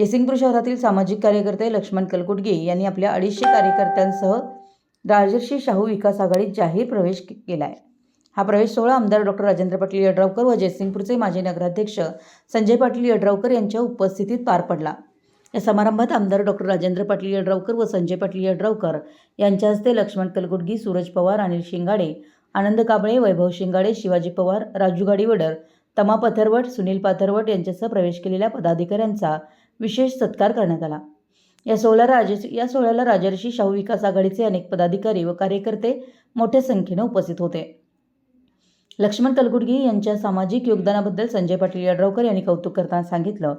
यसिंगपूर शहरातील सामाजिक कार्यकर्ते लक्ष्मण कलकुटगे यांनी आपल्या अडीचशे कार्यकर्त्यांसह राजर्षी शाहू विकास आघाडीत जाहीर प्रवेश केला आहे हा प्रवेश सोहळा आमदार डॉक्टर राजेंद्र पाटील यड्रावकर व जयसिंगपूरचे माजी नगराध्यक्ष संजय पाटील यड्रावकर यांच्या उपस्थितीत पार पडला. या समारंभात आमदार डॉक्टर राजेंद्र पाटील यड्रावकर व संजय पाटील यड्रावकर यांच्या हस्ते लक्ष्मण कलगुडगी सूरज पवार अनिल शिंगाडे आनंद कांबळे वैभव शिंगाडे शिवाजी पवार राजू गाडीवडर तमा पथरवट सुनील पाथरवट यांच्यासह प्रवेश केलेल्या पदाधिकाऱ्यांचा विशेष सत्कार करण्यात आला. या सोहळ्या राज या सोहळ्याला राजर्षी शाहू विकास आघाडीचे अनेक पदाधिकारी व कार्यकर्ते मोठ्या संख्येने उपस्थित होते. लक्ष्मण कलगुडगी यांच्या सामाजिक योगदानाबद्दल संजय पाटील यड्रावकर यांनी कौतुक करताना सांगितलं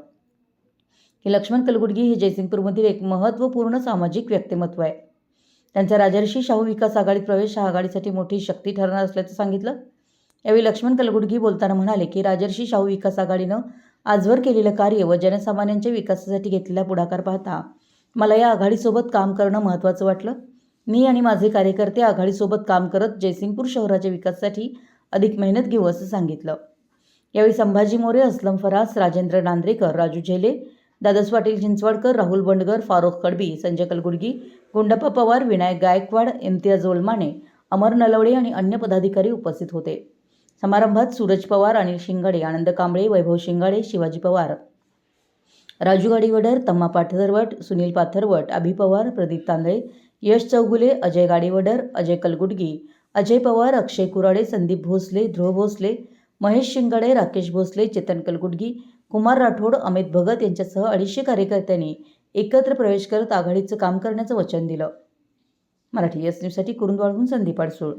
की लक्ष्मण कलगुडगी हे जयसिंगपूरमधील एक महत्त्वपूर्ण सामाजिक व्यक्तिमत्व आहे. त्यांचा राजर्षी शाहू विकास आघाडीत प्रवेश हा आघाडीसाठी मोठी शक्ती ठरणार असल्याचं सांगितलं. यावेळी लक्ष्मण कलगुडगी बोलताना म्हणाले की राजर्षी शाहू विकास आघाडीनं आजवर केलेलं कार्य व जनसामान्यांच्या विकासासाठी घेतलेला पुढाकार पाहता मला या आघाडीसोबत काम करणं महत्त्वाचं वाटलं. मी आणि माझे कार्यकर्ते आघाडीसोबत काम करत जयसिंगपूर शहराच्या विकासासाठी अधिक मेहनत घेऊ असं सांगितलं. यावेळी संभाजी मोरे असलम फरास राजेंद्र नांद्रेकर राजू झेले दादास पाटील चिंचवाडकर राहुल बंडगर फारुख कडबी संजय कलगुडगी गुंडप्पा पवार विनायक गायकवाड इम्तियाज ओलमाने अमर नलवडे आणि अन्य पदाधिकारी उपस्थित होते. समारंभात सूरज पवार अनिल शिंगाडे आनंद कांबळे वैभव शिंगाडे शिवाजी पवार. राजू गाडीवडर तम्मा पाथरवट सुनील पाथरवट अभि पवार प्रदीप तांदळे यश चौगुले अजय गाडीवडर अजय कलगुडगी अजय पवार अक्षय कुराडे संदीप भोसले ध्रुव भोसले महेश शिंगाडे राकेश भोसले चेतन कलगुडगी कुमार राठोड अमित भगत यांच्यासह अडीचशे कार्यकर्त्यांनी एकत्र प्रवेश करत आघाडीचं काम करण्याचं वचन दिलं. मराठी एस न्यूजसाठी कुरुंदवाडहून संदीप अडसूळ